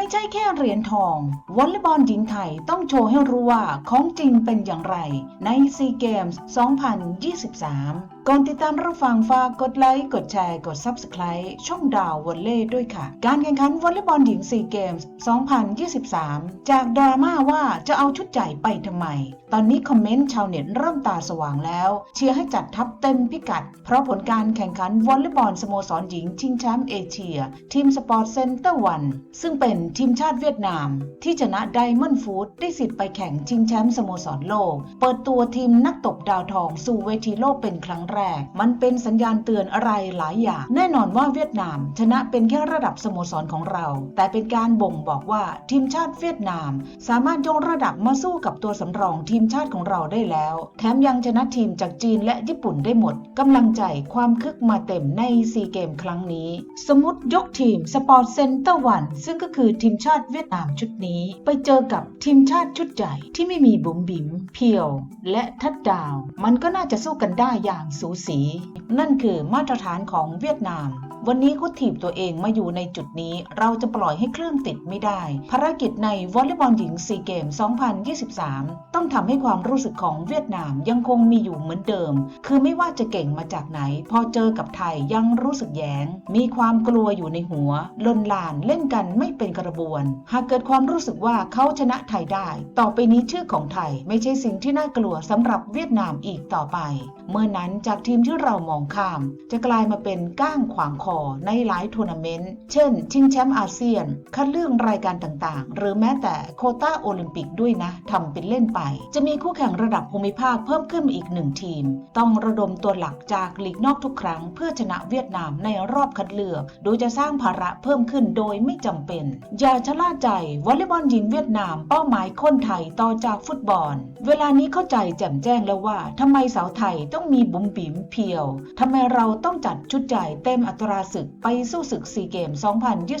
ไม่ใช่แค่เหรียญทอง วอลเลย์บอลหญิงไทยต้องโชว์ให้รู้ว่าของจริงเป็นอย่างไรในซีเกมส์ 2023ก่อนติดตามรับฟังฝากกดไลค์ กดแชร์ กด Subscribe ช่องดาววอลเล่ด้วยค่ะ การแข่งขันวอลเลย์บอลหญิงซีเกมส์ 2023 จากดราม่าว่าจะเอาชุดใหญ่ไปทำไม ตอนนี้คอมเมนต์ชาวเน็ตเริ่มตาสว่างแล้ว เชียร์ให้จัดทัพเต็มพิกัด เพราะผลการแข่งขันวอลเลย์บอลสโมสรหญิงชิงแชมป์เอเชีย ทีมสปอร์ตเซ็นเตอร์วันซึ่งเป็นทีมชาติเวียดนาม ที่ชนะไดมอนด์ฟูดได้สิทธิ์ไปแข่งชิงแชมป์สโมสรโลก เปิดตัวทีมนักตบดาวทองสู่เวทีโลกเป็นครั้งแรก มันเป็นสัญญาณเตือนอะไรหลายอย่าง แน่นอนว่าเวียดนาม ชนะเป็นแค่ระดับสโมสรของเรา แต่เป็นการบ่งบอกว่าทีมชาติเวียดนาม สามารถยกระดับมาสู้กับตัวสำรองทีมชาติของเราได้แล้ว แถมยังชนะทีมจากจีนและญี่ปุ่นได้หมดกำลังใจความคึกมาเต็มในซีเกมครั้งนี้ สมมติยกทีมสปอร์ตเซ็นเตอร์วันซึ่งก็คือทีมชาติเวียดนามชุดนี้ ไปเจอกับทีมชาติชุดใหญ่ที่ไม่มีบุ๋มบิ๋มเพียว และทัดดาว มันก็น่าจะสู้กันได้อย่างสสี นั่นคือมาตรฐานของเวียดนาม วันนี้เขาถีบตัวเองมาอยู่ในจุดนี้ เราจะปล่อยให้เครื่องติดไม่ได้ ภารกิจในวอลเลย์บอลหญิงซีเกม 2023 ต้องทำให้ความรู้สึกของเวียดนามยังคงมีอยู่เหมือนเดิม คือไม่ว่าจะเก่งมาจากไหน พอเจอกับไทยยังรู้สึกแยงมีความกลัวอยู่ในหัว ลนลานเล่นกันไม่เป็นกระบวน หากเกิดความรู้สึกว่าเขาชนะไทยได้ ต่อไปนี้ชื่อของไทยไม่ใช่สิ่งที่น่ากลัวสำหรับเวียดนามอีกต่อไป เมื่อนั้นจากทีมที่เรามองข้าม จะกลายมาเป็นก้างขวางคอในหลายทัวร์นาเมนต์ เช่น ชิงแชมป์อาเซียน คัดเลือกรายการต่างๆ หรือแม้แต่โคต้าโอลิมปิกด้วยนะทำเป็นเล่นไป จะมีคู่แข่งระดับภูมิภาคเพิ่มขึ้นอีกหนึ่งทีม ต้องระดมตัวหลักจากลีกนอกทุกครั้ง เพื่อชนะเวียดนามในรอบคัดเลือก โดยจะสร้างภาระเพิ่มขึ้นโดยไม่จำเป็น อย่าชะล่าใจวอลเลย์บอลหญิงเวียดนามเป้าหมายคนไทยต่อจากฟุตบอล เวลานี้เข้าใจแจ่มแจ้งแล้วว่าทำไมสาวไทยต้องมีบุ๋มบิ๋มเพียวทำไมเราต้องจัดชุดใหญ่เต็มอัตราศึกไปสู้ศึกซีเกม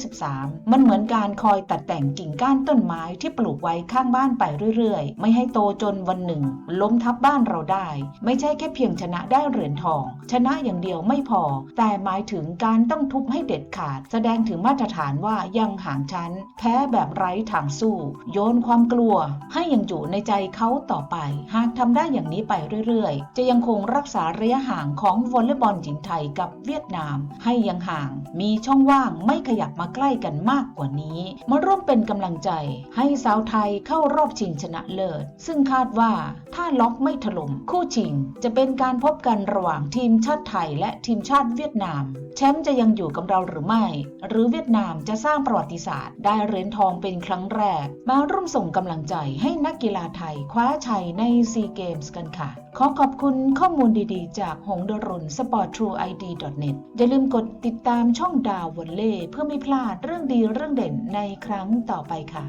2023 มันเหมือนการคอยตัดแต่งกิ่งก้านต้นไม้ที่ปลูกไว้ข้างบ้านไปเรื่อยๆ ไม่ให้โตจนวันหนึ่ง ล้มทับบ้านเราได้ ไม่ใช่แค่เพียงชนะได้เหรียญทอง ชนะอย่างเดียวไม่พอ แต่หมายถึงการต้องทุบให้เด็ดขาด แสดงถึงมาตรฐานว่ายังห่างชั้น แพ้แบบไร้ทางสู้ โยนความกลัว ให้ยังอยู่ในใจเขาต่อไป หากทำได้อย่างนี้ไปเรื่อยๆ จะยังคงรักษาระยะห่างของวอลเลย์บอลหญิงไทยกับเวียดนาม ให้ยังห่าง มีช่องว่างไม่ขยับมาใกล้กันมากกว่านี้ มาร่วมเป็นกำลังใจ ให้สาวไทยเข้ารอบชิงชนะเลิศ ซึ่งคาดว่าถ้าล็อกไม่ถล่มคู่ชิง จะเป็นการพบกันระหว่างทีมชาติไทยและทีมชาติเวียดนาม แชมป์จะยังอยู่กับเราหรือไม่ หรือเวียดนามจะสร้างประวัติศาสตร์ ได้เหรียญทองเป็นครั้งแรก มาร่วมส่งกำลังใจให้นักกีฬาไทยคว้าชัยในซีเกมส์กันค่ะขอขอบคุณข้อมูลดีๆ จากหงดรุน sporttrueid.net อย่าลืมกดติดตามช่องดาววอลเล่เพื่อไม่พลาดเรื่องดีเรื่องเด่นในครั้งต่อไปค่ะ